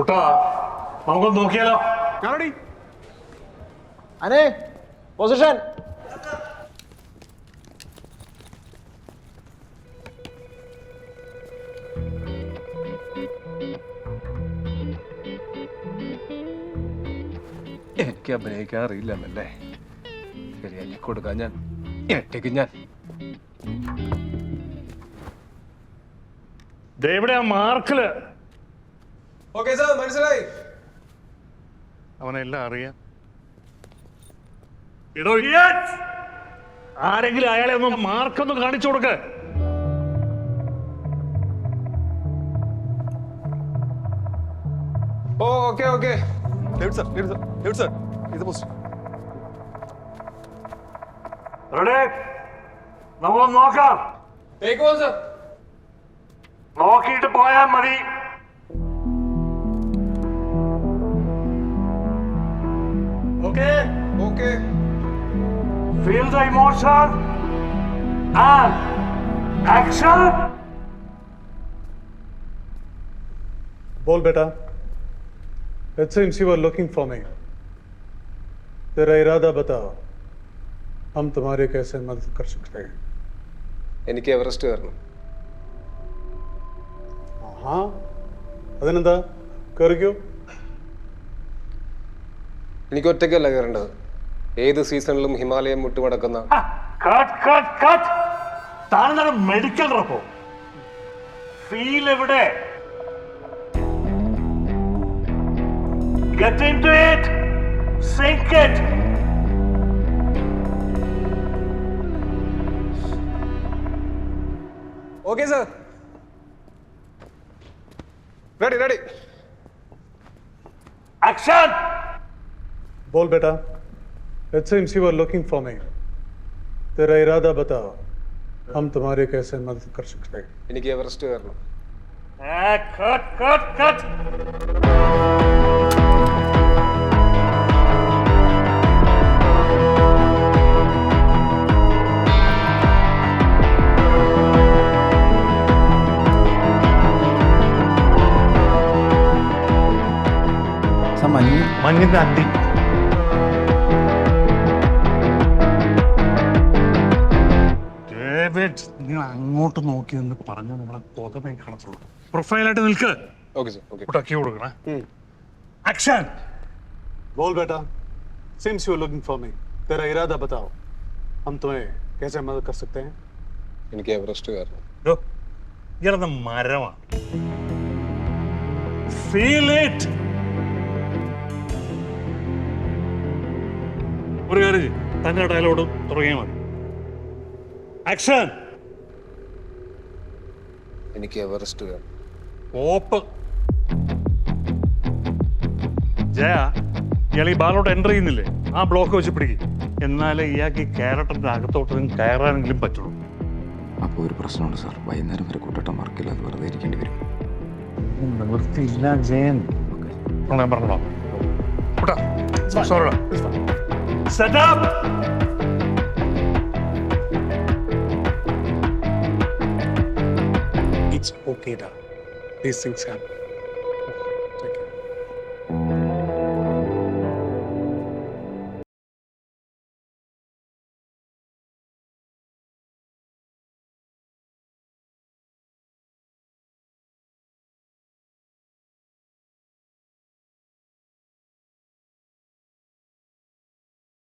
കുട്ടാ നമുക്കൊന്ന് നോക്കിയാലോ? ഞാനടി. അനേ പൊസിഷൻ എനിക്ക് അഭിനയിക്കാൻ അറിയില്ലെന്നല്ലേ? ശരിയാക്കി കൊടുക്കാൻ ഞാൻ. എട്ടേക്ക് ഞാൻ. ദേ ഇവിടെ ആ മാർക്കിൽ ഓക്കെ സാർ മനസ്സിലായി. അവനെല്ലാം അറിയാം. എടോ ആരെങ്കിലും അയാളെ ഒന്ന് മാർക്കൊന്ന് കാണിച്ചു കൊടുക്ക. ഓ okay okay David sir David sir David sir ഇത് പോസ്റ്റ് റെഡി. നമ്മളൊന്ന് നോക്കാം. നോക്കിയിട്ട് പോയാൽ മതി. Okay Feel the emotion and action. बोल बेटा it seems you are looking for me तेरा इरादा बताओ हम तुम्हारी कैसे मदद कर सकते हैं എനിക്ക് എവറസ്റ്റ് കയറണം हाँ അതിനെന്താ കയറിക്കോ എനിക്ക് ഒറ്റയ്ക്കല്ല കയറേണ്ടത് ഏത് സീസണിലും ഹിമാലയം മുട്ടുമടക്കുന്ന മെഡിക്കൽ റപ്പോ ഫീൽ എവിടെ? Get in to it sync it okay sir ready ready action बोल बेटा it seems you are looking for me तेरा इरादा बताओ हम तुम्हारी कैसे मदद कर सकते हैं എനിക്ക് എവറസ്റ്റ് കയറണം കട്ട് കട്ട് കട്ട് മഞ്ഞിന്റെ അണ്ടി നിങ്ങൾ അങ്ങോട്ട് നോക്കി എന്ന് പറഞ്ഞാൽ നമ്മളെ കൊതമേ കാണത്തുള്ളൂ പ്രൊഫൈലായിട്ട് നിൽക്ക് ഓക്കെ സാർ ഓക്കെ കുട്ടക്കി കൊടുക്കണേ ആക്ഷൻ बोल बेटा seems you are looking for me तेरा इरादा बताओ हम तुम्हें कैसे मदद कर सकते हैं എനിക്ക് എവറസ്റ്റ് കയറണം ഇയാളെന്ന മരമാണ് ഫീൽ ഇറ്റ് ഒരു കാര്യം ചെയ്യ്. തന്നെ ഡയലോഗ് തുടങ്ങിയാൽ മതി ആക്ഷൻ എനിക്ക് എവറസ്റ്റ് വേണം. ഓപ്പ്. ജയ ഇയാൾ ഈ ബാലോട്ട് എന്റർ ചെയ്യുന്നില്ലേ? ആ ബ്ലോക്ക് വെച്ച് പിടിക്കും. എന്നാലേ ഇയാൾക്ക് ഈ ക്യാരക്ടറിന്റെ അകത്തോട്ടും കയറാനെങ്കിലും പറ്റുള്ളൂ. അപ്പോൾ ഒരു പ്രശ്നമുണ്ട് സാർ. വൈകുന്നേരം വരെ കൂട്ടട്ടം വർക്കില്ല. അത് വെറുതെ ഇരിക്കേണ്ടി വരും. നിവൃത്തിയില്ല ജയൻ. ഞാൻ പറഞ്ഞോ കൂട്ടാ സോറിടാ It's okay, da. These things happen.